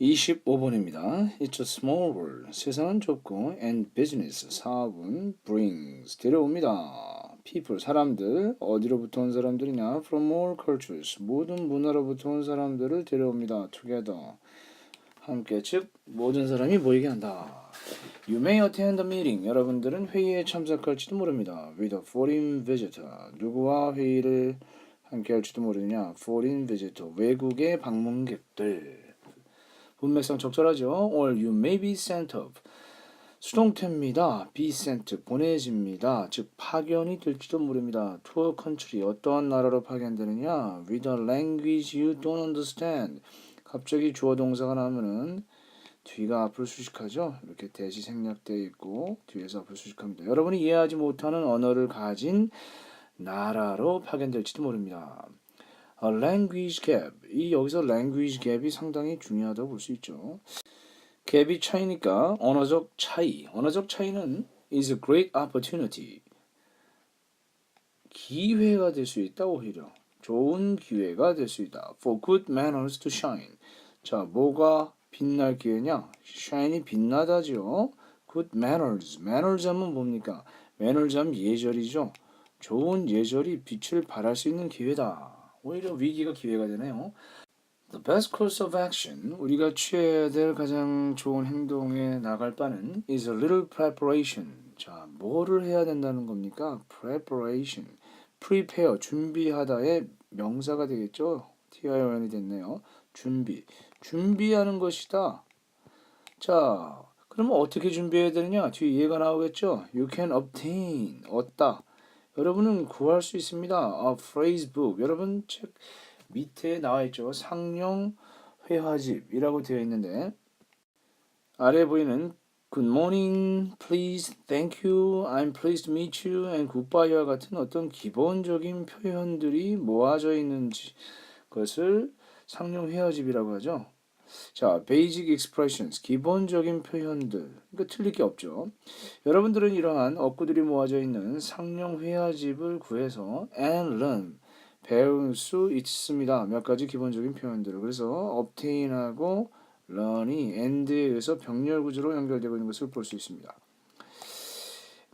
25번입니다. It's a small world. 세상은 좁고 and business 사업은 brings 데려옵니다. people 사람들 어디로부터 온 사람들이냐? From all cultures 모든 문화로부터 온 사람들을 데려옵니다. Together 함께 즉 모든 사람이 모이게 한다. You may attend a meeting. 여러분들은 회의에 참석할지도 모릅니다. With a foreign visitor. 누구와 회의를 함께 할지도 모르느냐? Foreign visitor. 외국의 방문객들. 문맥상 적절하죠. Or you may be sent of. 수동태입니다. be sent 보내집니다. 즉 파견이 될지도 모릅니다. to a country 어떠한 나라로 파견되느냐? with a language you don't understand. 갑자기 주어 동사가 나오면은 뒤가 앞으로 수식하죠. 이렇게 대시 생략되어 있고 뒤에서 앞으로 수식합니다. 여러분이 이해하지 못하는 언어를 가진 나라로 파견될지도 모릅니다. Language gap. 이 여기서 language gap이 상당히 중요하다고 볼 수 있죠. 갭이 차이니까 언어적 차이. 언어적 차이는 is a great opportunity. 기회가 될 수 있다 오히려. 좋은 기회가 될 수 있다. For good manners to shine. 자, 뭐가 빛날 기회냐? shine이 빛나다죠. good manners. manners 하면 뭡니까? manners 하면 예절이죠. 좋은 예절이 빛을 발할 수 있는 기회다. 오히려 위기가 기회가 되네요. The best course of action, 우리가 취해야 될 가장 좋은 행동에 나갈 바는 is a little preparation. 자, 뭐를 해야 된다는 겁니까? preparation. prepare, 준비하다의 명사가 되겠죠? TION이 됐네요. 준비. 준비하는 것이다. 자, 그러면 어떻게 준비해야 되느냐? 뒤에 얘가 나오겠죠? You can obtain, 얻다. 여러분은 구할 수 있습니다. A phrase book. 여러분 책 밑에 나와 있죠. 상용 회화집이라고 되어 있는데 아래 보이는 Good morning, please, thank you, I'm pleased to meet you, and goodbye와 같은 어떤 기본적인 표현들이 모아져 있는지 그것을 상용 회화집이라고 하죠. 자, basic expressions, 기본적인 표현들. 그러니까 틀릴 게 없죠. 여러분들은 이러한 어구들이 모아져 있는 상용 회화집을 구해서 and learn, 배울 수 있습니다. 몇 가지 기본적인 표현들을. 그래서 obtain하고 learn이 and에 의해서 병렬 구조로 연결되고 있는 것을 볼 수 있습니다.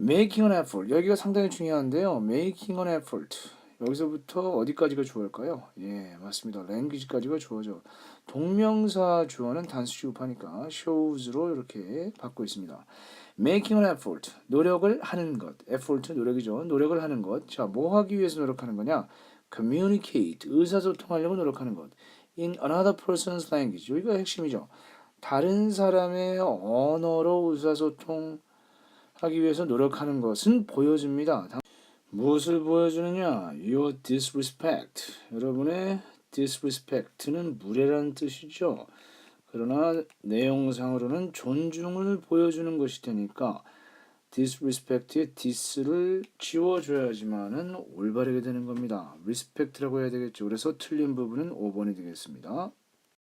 making an effort. 여기가 상당히 중요한데요. making an effort. 여기서부터 어디까지가 주어일까요? 예, 맞습니다. language까지가 주어죠. 동명사 주어는 단수 취급하니까 shows로 이렇게 받고 있습니다. making an effort, 노력을 하는 것. effort 노력이죠. 노력을 하는 것. 자, 뭐 하기 위해서 노력하는 거냐? communicate, 의사소통하려고 노력하는 것. in another person's language. 여기가 핵심이죠. 다른 사람의 언어로 의사소통하기 위해서 노력하는 것은 보여줍니다. 무엇을 보여주느냐? Your disrespect. 여러분의 disrespect는 무례라는 뜻이죠. 그러나 내용상으로는 존중을 보여주는 것이 되니까 disrespect의 dis를 지워줘야지만은 올바르게 되는 겁니다. respect라고 해야 되겠죠. 그래서 틀린 부분은 5번이 되겠습니다.